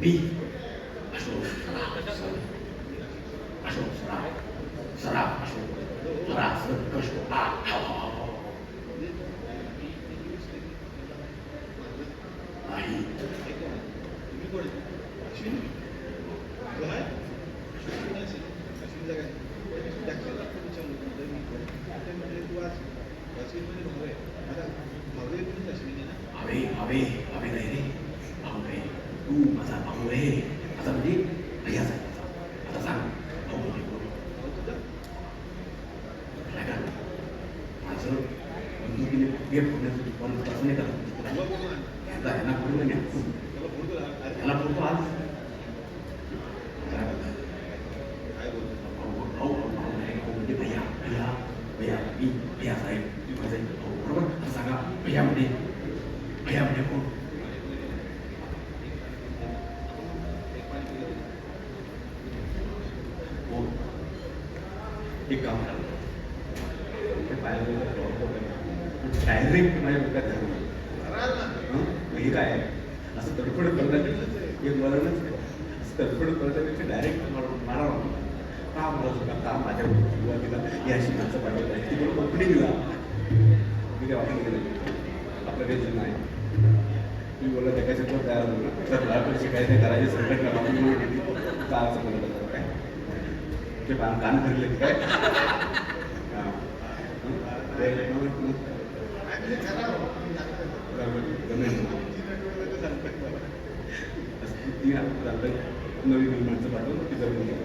मी असो सरा असो सरा सरा असो सरा सर कसो आ हा हा हा नाही तुम्ही कोण अश्विनी तू आहे अश्विनी असेल अश्विनीला काय त्याच्याला पण विचारलं होतं मी कोण ते म्हणजे तू आज अश्विन म्हणजे भाऊ आहे आता भाऊ आहे म्हणून अश्विनी ना हवे हवे हवे नाही रे भाऊ रे तू माझा भाऊ रे आता म्हणजे भैयाचा आहे माझा. आता सांग भाऊ म्हणजे कोण भाऊ तुझा काय का माझं बंदुकीने फुगे फोडण्याचं दुकान कसं नाही करत भाऊ कोण आहे? यांना यांना पुढे नाही त्याला फोन करा अरे याला पुरतो आज काय करतात? काय बोलतो भाऊ भाऊ भाऊ भाऊ नाही भाऊ म्हणजे भैया भैया भैया मी भैया साहेब तुम्ही माझे भाऊ बरोबर आता सांगा भैया म्हणजे भैया म्हणजे कोण कोण एक काम करा ते पायावर डायरेक्ट माझ्या डोक्यात घालून कराल ना हं? हे काय आहे? असं तडफड करण्यापेक्षा एक वरणच आहे. असं तडफड करण्यापेक्षा डायरेक्ट मारा का म्हणत होता का माझ्या सुरुवातीला या शिकायचं पाहिजे आहे ती मला कंपनी दिला. मी काय वाटलं गेलं आपलं काही नाही मी बोलला त्या काय पण तयार झालो तर मला शिकायचं करायचे संघटना का असं होता? काय? ते काम काम करले काय? हां. ती आता नवीन नवीन माणसं पाठवून ती जमेल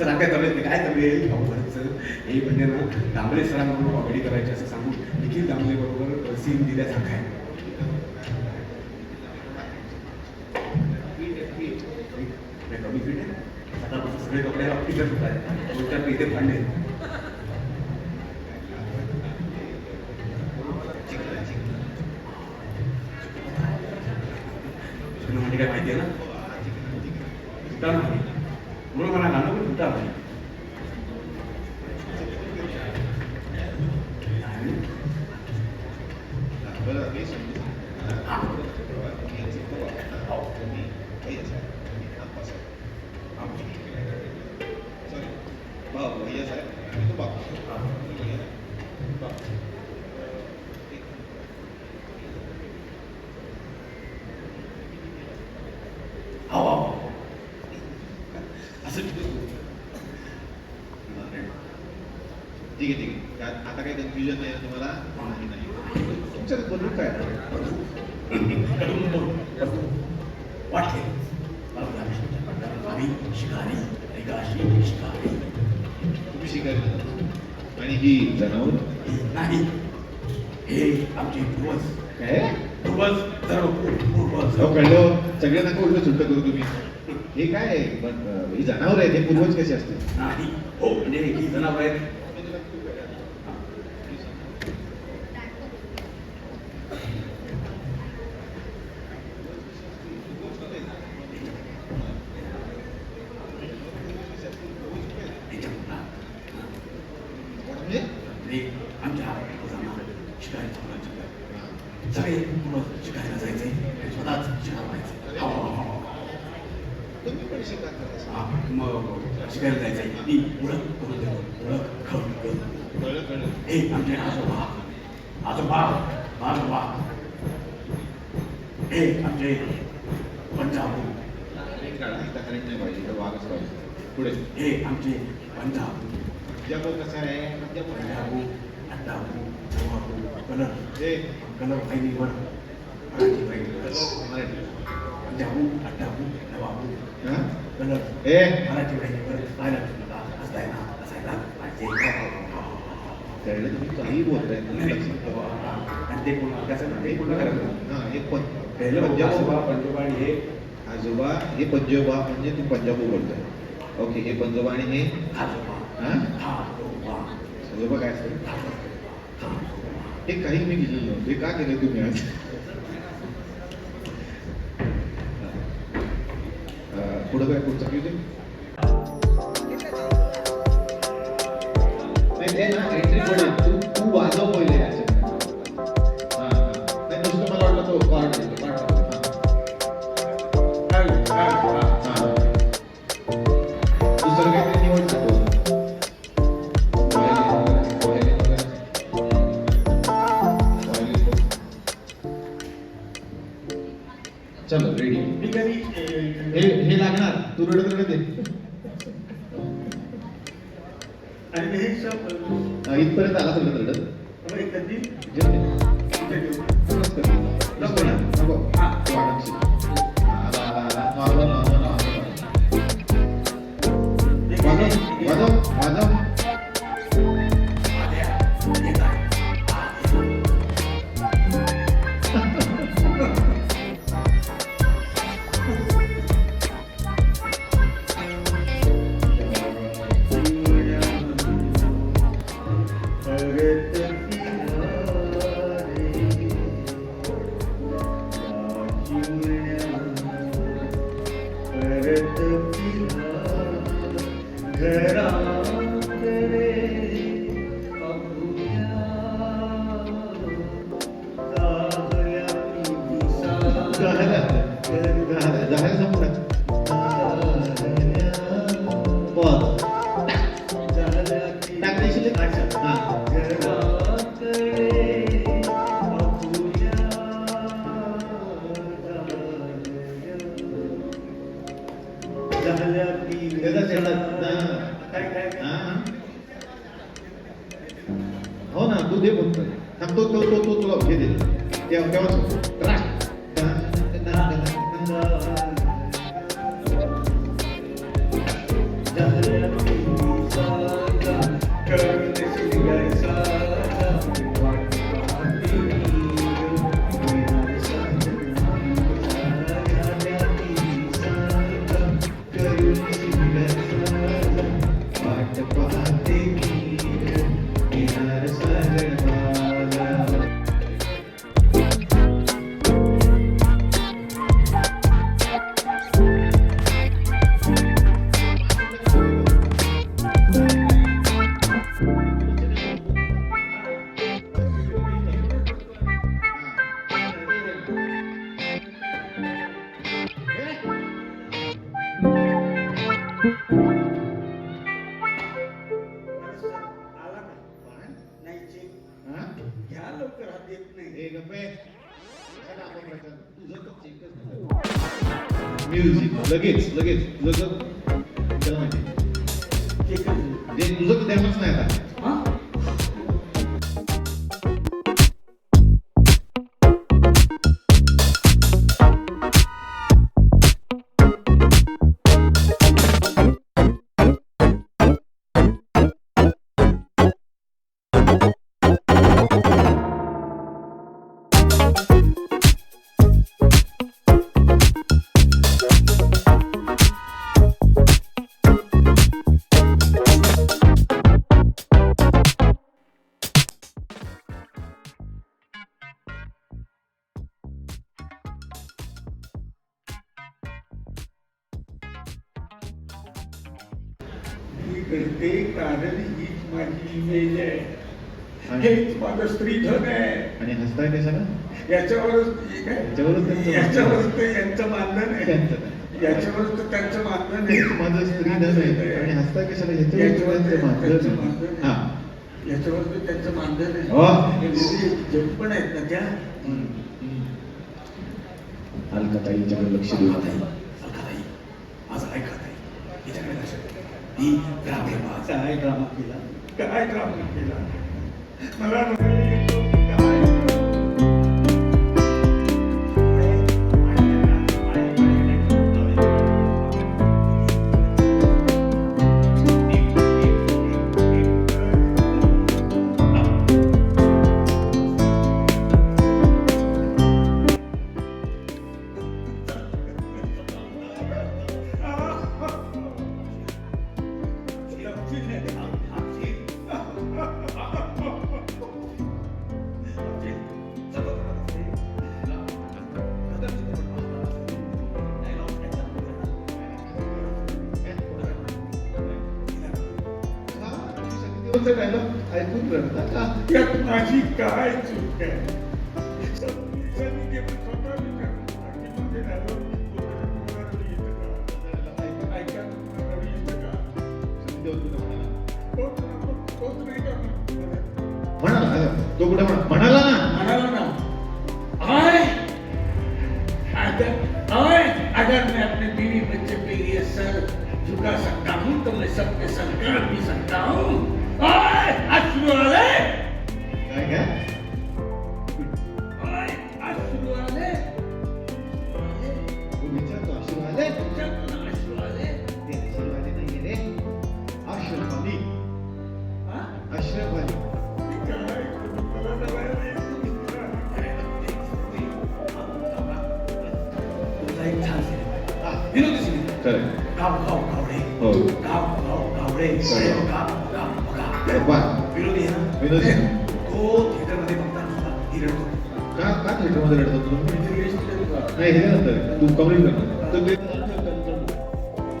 तर काय जमेल काय जमेल हे म्हणजे ना दामले सरांबरोबर कॉमेडी करायची असं सांगू निखिल दामले बरोबर सीन दिल्यासारखं आहे. कमी फिट आहे. सकाळपासून सगळे कपडे फिटच होत आहेत. इथे तुला म्हणजे काय माहिती आहे ना तुटा नाही म्हणून मला गाणं पण तुटा नाही बरं मी समजू हा. सॉरी भाऊ भैया साहेब आणि तो बाप हो हो, हो. असं ठीक आहे ठीक आहे त्यात आता काही कन्फ्युजन नाही ना तुम्हाला नाही. नाही तुमच्यात बनवून काय? आम्ही शिकारी शिकारी. तुम्ही शिकायला आणि ही जनावर? नाही. हे आमचे पूर्वज. काय पूर्वज पूर्वज. हो कळलं. सगळ्यांना का उलट सुलट करू तुम्ही. हे काय? आहे? पण ही जनावर आहेत. हे पूर्वज कसे असते नाही. हो म्हणजे ही जनावर आहेत. म्हणजे आमच्या पूर्वजांना शिकायला चालवायचं सगळे पूर्वज शिकायला जायचे आणि स्वतःच शिकायला व्हायचे हो, हो, मग शिकायला जायचं मी ओळख करून देतो ओळख करून हे आमचे आजोबा आजोबा आजोबा हे आमचे पंजाब एक पुढे हे आमचे पंजाब पंजाब कसा आहे पंजाब कलर हे कलर फायनीवर मराठी फायनीवर मराठी पंजाबू अट्टाबू नवाबू कलर हे मराठी तुला असताय ना असायला पाहिजे कळलं तुम्ही काही बोलताय आणि ते पुन्हा त्याचं ते पुन्हा करायचं हा पण पहिलं आजोबा पंजोबा आणि हे आजोबा हे पंजोबा म्हणजे तू पंजाबी बोलतोय ओके हे पंजोबा आणि हे आजोबा हा आजोबा हे काही मी केलेलं हे का केलं तुम्ही आज? पुढं काय पुढचं किती ते? तू तू वाजव पहिले नुसतं मला वाटलं झालं रडत हा. ना तू दे थांब तो तो तो तो तुला हे दे. तेव्हा तेव्हाच म्युझिक लगेच लगेच लगेच. करते कारण हीच माझी इमेज आहे. हेच माझं स्त्रीधन आहे. आणि हसताय कशाला? याच्यावरच? याच्यावरच त्यांचं याच्यावरच ते यांचं मानधन आहे नाही. याच्यावरच तर त्यांचं मानधन आहे माझं स्त्रीधन आहे. आणि हसताय कशाला? ह्याच्यावर याच्यावर त्यांचं ते- मानधन. मानधन हा. याच्यावर त्यांचं मानधन आहे पण आहेत ना त्या. अलकाताईच्याकडे लक्ष देऊ नका. ड्रामा काय ड्रामा केला? काय ड्रामा केला? मला ऐकून रडता का? यात माझी काय चूक आहे? म्हणाला तो कुठे म्हणा म्हणाला ना. म्हणाला ना. आय! अगर मैं अपने बीवी बच्चे के लिए सर झुका सकता हूँ तो मैं सबके सर भी सकता हूँ। 알겠? 아이, 아쉬워하네. 우리 미쳤다, 아쉬워하네. 미쳤다, 아쉬워하네. 네, 아쉬워하네, 당연히. 아쉬워하니. 어? 아? 아쉬워하니. 이노드십니다. 그래. 가오가오 가오레. 어. 가오가오 가오레. 가오가오 가오레. 대박. 위로디야. 위로디야. थिएटरमध्ये रडतो. तू म्हणजे रिलीज केलं होतं. नाही हे नंतर तू कमेंट कर तर ते